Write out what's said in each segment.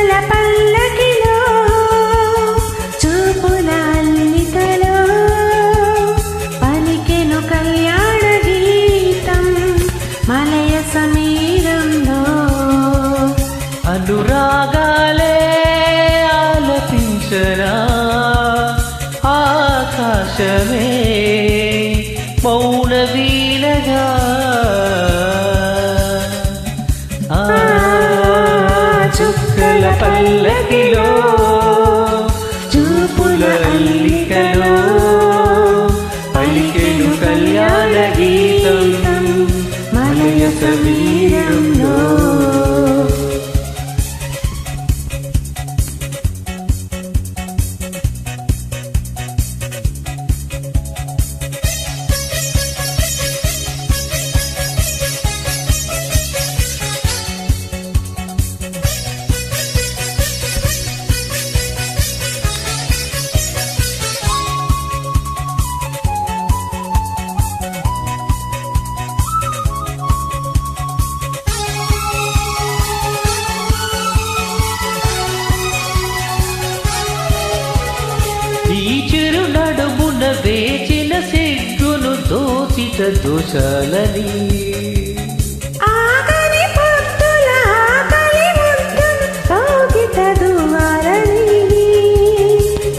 பல்ல பல்ல I'll.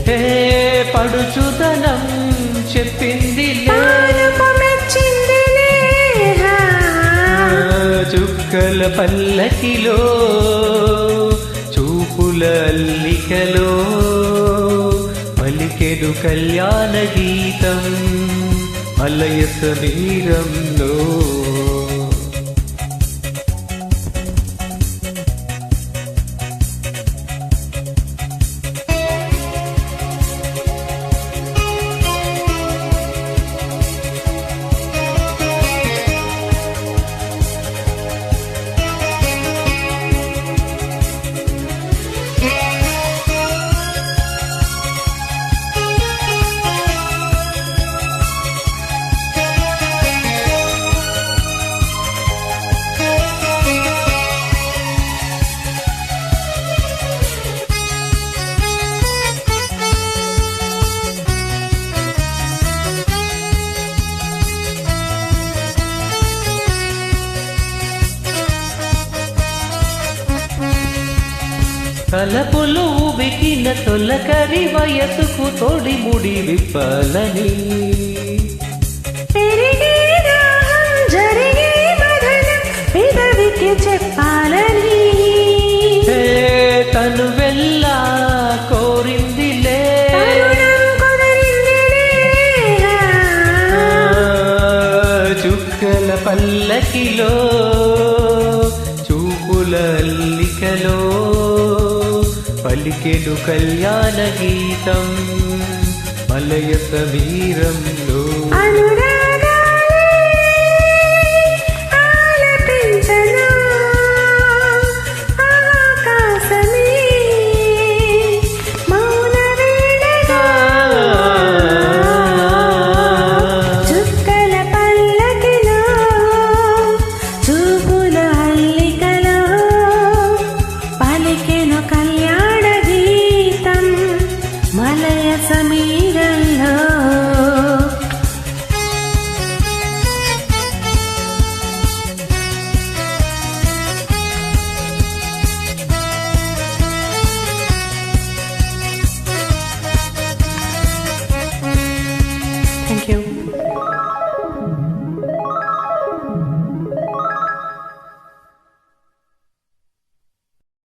హే పడుచుదనం చెప్పింది చుక్కల పల్లకిలో చూపుల అల్లికలో పలికెడు కళ్యాణ గీతం. మలయ సమీరంలో తలపులు ఉబికిన తొలకరి వయసుకు తోడి ముడి విప్పాలని. చెప్పాలని. తను వెళ్ళా కోరిందిలే. చుక్కల పల్లకిలో చూపుల అల్లికలో పలికెడు కళ్యాణ గీతం మలయ సమీరంలో भले समीरल्लो